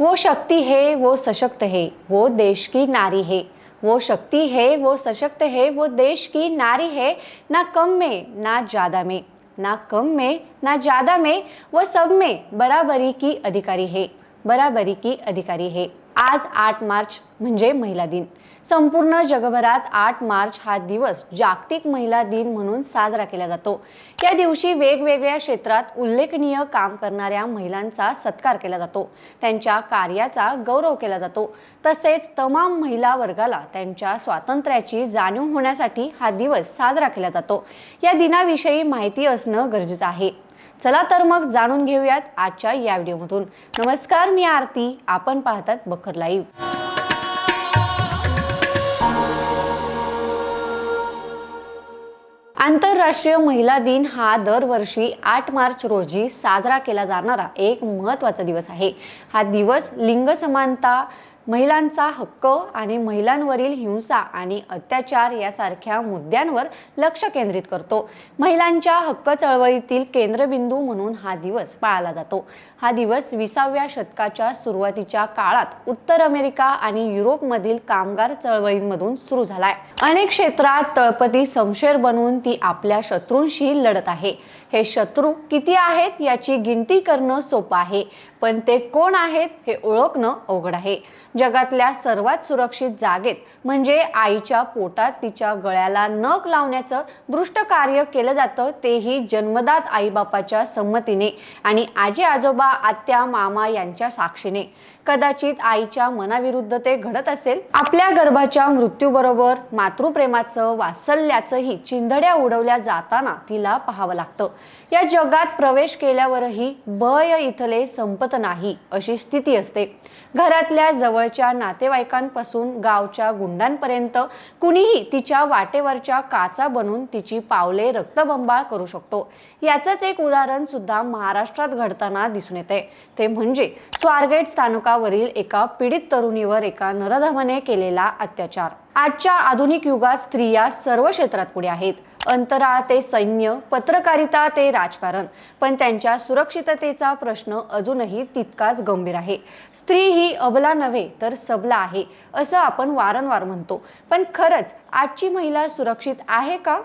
वो शक्ति है, वो सशक्त है, वो देश की नारी है। वो शक्ति है, वो सशक्त है, वो देश की नारी है, ना कम में, ना ज़्यादा में। ना कम में, ना ज़्यादा में, वो सब में बराबरी की अधिकारी है, बराबरी की अधिकारी है। आज आठ मार्च म्हणजे महिला दिन. संपूर्ण जगभरात आठ मार्च हा दिवस जागतिक महिला दिन म्हणून साजरा केला जातो. या दिवशी वेगवेगळ्या क्षेत्रात उल्लेखनीय काम करणाऱ्या महिलांचा सत्कार केला जातो. त्यांच्या कार्याचा गौरव केला जातो. तसेच तमाम महिला वर्गाला त्यांच्या स्वातंत्र्याची जाणीव होण्यासाठी हा दिवस साजरा केला जातो. या दिनाविषयी माहिती असणं गरजेचं आहे. चला तर मग जाणून घेऊयात आजच्या या व्हिडिओमधून. नमस्कार मी आरती. आपण पाहतात बखर लाईव्ह. आंतरराष्ट्रीय महिला दिन हा दरवर्षी आठ मार्च रोजी साजरा केला जाणारा एक महत्त्वाचा दिवस आहे. हा दिवस लिंग समानता महिलांचा हक्क आणि महिलांवरील हिंसा आणि अत्याचार यासारख्या मुद्द्यांवर लक्ष केंद्रित करतो. महिलांच्या हक्क चळवळीतील केंद्रबिंदू म्हणून हा दिवस पाळला जातो. हा दिवस विसाव्या शतकाच्या सुरुवातीच्या काळात उत्तर अमेरिका आणि युरोपमधील कामगार चळवळींमधून सुरू झालाय. अनेक क्षेत्रात तळपती समशेर बनवून ती आपल्या शत्रूंशी लढत आहे. हे शत्रू किती आहेत याची गिनती करणं सोपं आहे पण ते कोण आहेत हे ओळखणं अवघड आहे. जगातल्या सर्वात सुरक्षित जागेत म्हणजे आईच्या पोटात तिच्या गळ्याला नख लावण्याचं दृष्ट कार्य केलं जातं तेही जन्मदात आईबापाच्या संमतीने. आणि आजी आजोबा आत्या मामा यांच्या साक्षीने. कदाचित आईच्या मनाविरुद्ध ते घडत असेल. आपल्या गर्भाच्या मृत्यूबरोबर मातृप्रेमाचं वात्सल्याचंही चिंधड्या उडवल्या जाताना तिला पाहावं लागतं. या जगात प्रवेश केल्यावरही भय इथले संपत नाही अशी स्थिती असते. घरातल्या जवळ जवळच्या नातेवाईकांपासून गावच्या गुंडांपर्यंत कुणीही तिच्या वाटेवरच्या काचा बनून तिची पावले रक्तबंबाळ करू शकतो. याचंच एक उदाहरण सुद्धा महाराष्ट्रात घडताना दिसून येते. ते म्हणजे स्वारगेट स्थानकावरील एका पीडित तरुणीवर एका नरधमाने केलेला अत्याचार. आजच्या आधुनिक युगात स्त्रिया सर्व क्षेत्रात पुढे आहेत. अंतराळ ते सैन्य पत्रकारिता ते राजकारण. पण त्यांच्या सुरक्षिततेचा प्रश्न अजूनही तितकाच गंभीर आहे. स्त्री ही अबला नव्हे तर सबला आहे असं आपण वारंवार म्हणतो. पण खरंच आजची महिला सुरक्षित आहे का?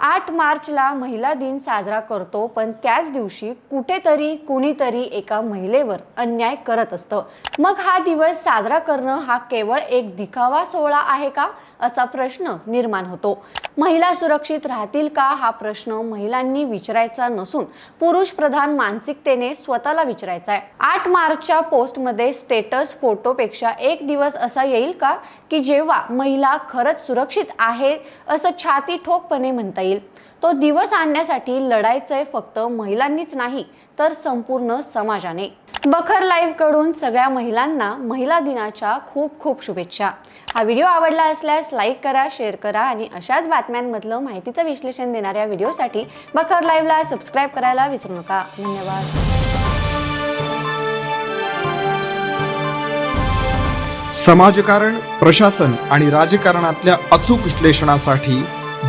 आठ मार्चला महिला दिन साजरा करतो पण त्याच दिवशी कुठेतरी कुणीतरी एका महिलेवर अन्याय करत असतं. मग हा दिवस साजरा करणं हा केवळ एक दिखावा सोहळा आहे का? असा प्रश्न निर्माण होतो. महिला सुरक्षित राहतील का? हा प्रश्न महिलांनी विचारायचा नसून पुरुष प्रधान मानसिकतेने स्वतःला विचारायचा आहे. आठ मार्चच्या पोस्टमध्ये स्टेटस फोटोपेक्षा एक दिवस असा येईल का? की जेव्हा महिला खरंच सुरक्षित आहे असं छाती ठोकपणे म्हणता येईल. तो दिवस आणण्यासाठी लढायचंय फक्त महिलांनीच नाही तर संपूर्ण समाजाने. बखर लाईव्हकडून सगळ्या महिलांना महिला दिनाच्या खूप खूप शुभेच्छा. हा व्हिडिओ आवडला असल्यास लाईक करा शेअर करा आणि अशाच बातम्यांमधलं माहितीचं विश्लेषण देणाऱ्या व्हिडिओसाठी बखर लाईव्हला सबस्क्राईब करायला विसरू नका. धन्यवाद. समाजकारण प्रशासन आणि राजकारणातल्या अचूक विश्लेषणासाठी